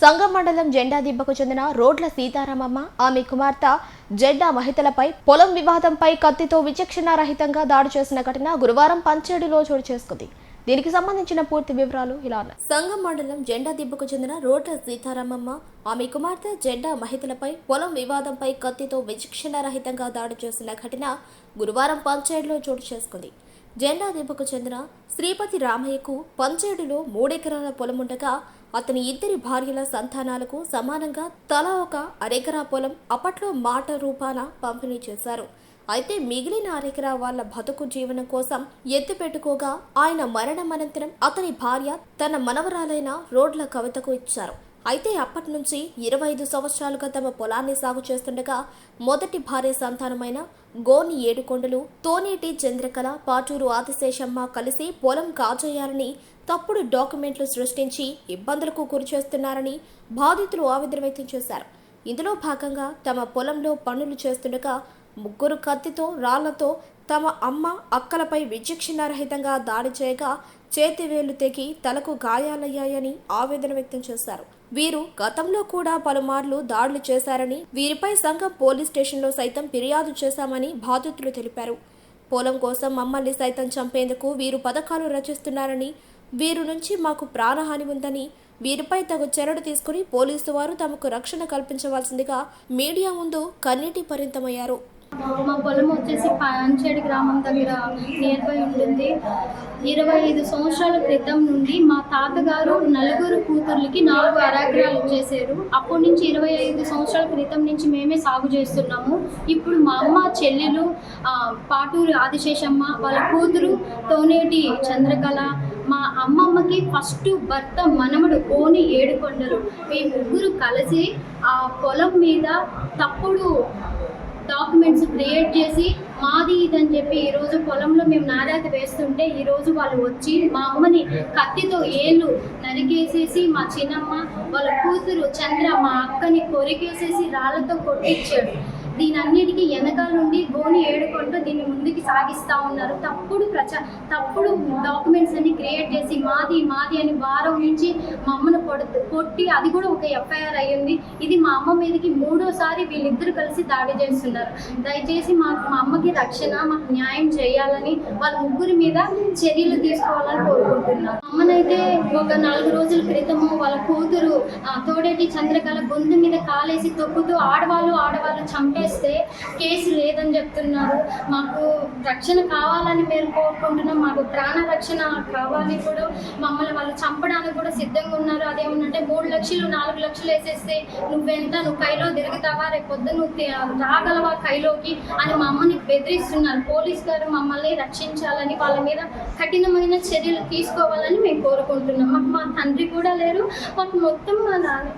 సంగం మండలం జెండా దిబ్బకు చెందిన రోడ్ల సీతారామమ్మ ఆమె కుమార్తె జెండా మహితలపై పొలం వివాదంపై కత్తితో విచక్షణారహితంగా దాడి చేసిన ఘటన గురువారం పంచేడులో చోటు చేసుకుంది. దీనికి సంబంధించిన పూర్తి వివరాలు ఇలా ఉన్నాయి. సంగం మండలం జెండా దిబ్బకు చెందిన రోడ్ల సీతారామమ్మ ఆమె కుమార్తె జెండా మహితలపై పొలం వివాదంపై కత్తితో విచక్షణారహితంగా దాడి చేసిన ఘటన గురువారం పంచేడులో చోటు చేసుకుంది. జెండా దెబ్బకు చెందిన శ్రీపతి రామయ్యకు పంచేడులో మూడెకరాల పొలముండగా అతని ఇద్దరి భార్యల సంతానాలకు సమానంగా తలా ఒక అరెకరా పొలం అప్పట్లో మాట రూపాన పంపిణీ చేశారు. అయితే మిగిలిన అరెకరా వాళ్ళ బతుకు జీవనం కోసం ఎత్తి పెట్టుకోగా ఆయన మరణం అనంతరం అతని భార్య తన మనవరాలైన రోడ్ల కవితకు ఇచ్చారు. అయితే అప్పటి నుంచి ఇరవై ఐదు సంవత్సరాలుగా తమ పొలాన్ని సాగు చేస్తుండగా మొదటి భార్య సంతానమైన గోని ఏడుకొండలు తోనేటి చంద్రకళ పాటూరు ఆదిశేషమ్మ కలిసి పొలం కాజేయాలని తప్పుడు డాక్యుమెంట్లు సృష్టించి ఇబ్బందులకు గురిచేస్తున్నారని బాధితులు ఆవేదన వ్యక్తం చేశారు. ఇందులో భాగంగా తమ పొలంలో పనులు చేస్తుండగా ముగ్గురు కత్తితో రాళ్ళతో తమ అమ్మ అక్కలపై విచక్షణారహితంగా దాడి చేయగా చేతివేళ్ళు తెగి తలకు గాయాలయ్యాయని ఆవేదన వ్యక్తం చేశారు. వీరు గతంలో కూడా పలుమార్లు దాడులు చేశారని వీరిపై సంఘం పోలీస్ స్టేషన్లో సైతం ఫిర్యాదు చేశామని బాధితులు తెలిపారు. పొలం కోసం మమ్మల్ని సైతం చంపేందుకు వీరు పథకాలు రచిస్తున్నారని వీరు నుంచి మాకు ప్రాణహాని ఉందని వీరిపై తగు చర్యలు తీసుకుని పోలీసు వారు తమకు రక్షణ కల్పించవలసిందిగా మీడియా ముందు కన్నీటి పరిమితమయ్యారు. మా పొలం వచ్చేసి పంచేడు గ్రామం దగ్గర నియర్ బై ఉంటుంది. ఇరవై ఐదు సంవత్సరాల క్రితం నుండి మా తాతగారు నలుగురు కూతుర్లకి నాలుగు అరాగ్రాలు ఇచ్చేసారు అప్పటి నుంచి ఇరవై ఐదు సంవత్సరాల క్రితం నుంచి మేమే సాగు చేస్తున్నాము. ఇప్పుడు మా అమ్మ చెల్లెలు పాటూరు ఆదిశేషమ్మ వాళ్ళ కూతురు తోనేటి చంద్రకళ మా అమ్మమ్మకి ఫస్ట్ భర్త మనమడు కోని ఏడుకొండలు. ఈ ముగ్గురు కలిసి ఆ పొలం మీద తప్పుడు డాక్యుమెంట్స్ క్రియేట్ చేసి మాది ఇదని చెప్పి ఈరోజు పొలంలో మేము నారాత వేస్తుంటే ఈరోజు వాళ్ళు వచ్చి మా అమ్మని కత్తితో ఏళ్ళు నరికేసేసి మా చిన్నమ్మ వాళ్ళ కూతురు చంద్ర మా అక్కని కొరికేసేసి రాళ్ళతో కొట్టించాడు దీనన్నిటికీ వెనకాల నుండి గోని ఏడుకుంటూ దీన్ని ముందుకు సాగిస్తూ ఉన్నారు. తప్పుడు ప్రచ తప్పుడు డాక్యుమెంట్స్ అన్ని క్రియేట్ చేసి మాది మాది వారం నుంచి మా అమ్మను కొట్టి అది కూడా ఒక ఎఫ్ఐఆర్ అయ్యింది. ఇది మా అమ్మ మీదకి మూడోసారి వీళ్ళిద్దరు కలిసి దాడి చేస్తున్నారు. దయచేసి మాకు మా అమ్మకి రక్షణ మాకు న్యాయం చేయాలని వాళ్ళ ముగ్గురి మీద చర్యలు తీసుకోవాలని కోరుకుంటున్నారు అమ్మనైతే ఒక నాలుగు రోజుల క్రితము వాళ్ళ కూతురు ఆ, తోడేటి చంద్రకళ గొంతు మీద కాలేసి తొక్కుతూ ఆడవాళ్ళు ఆడవాళ్ళు చంపేస్తే కేసు లేదని చెప్తున్నారు. మాకు రక్షణ కావాలని మేము కోరుకుంటున్నాం. మాకు ప్రాణ రక్షణ కావాలి కూడా. మమ్మల్ని చంపడానికి కూడా సిద్ధంగా ఉన్నారు. అదేమన్నంటే మూడు లక్షలు నాలుగు లక్షలు వేసేస్తే నువ్వెంత? నువ్వు కైలో తిరుగుతావా? రేపు నువ్వు రాగలవా కైలోకి? అని మా అమ్మని బెదిరిస్తున్నారు. పోలీస్ గారు మమ్మల్ని రక్షించాలని వాళ్ళ మీద కఠినమైన చర్యలు తీసుకోవాలని మేము కోరుకుంటున్నాం. మాకు మా తండ్రి కూడా లేరు. మాకు మొత్తం మా నాన్న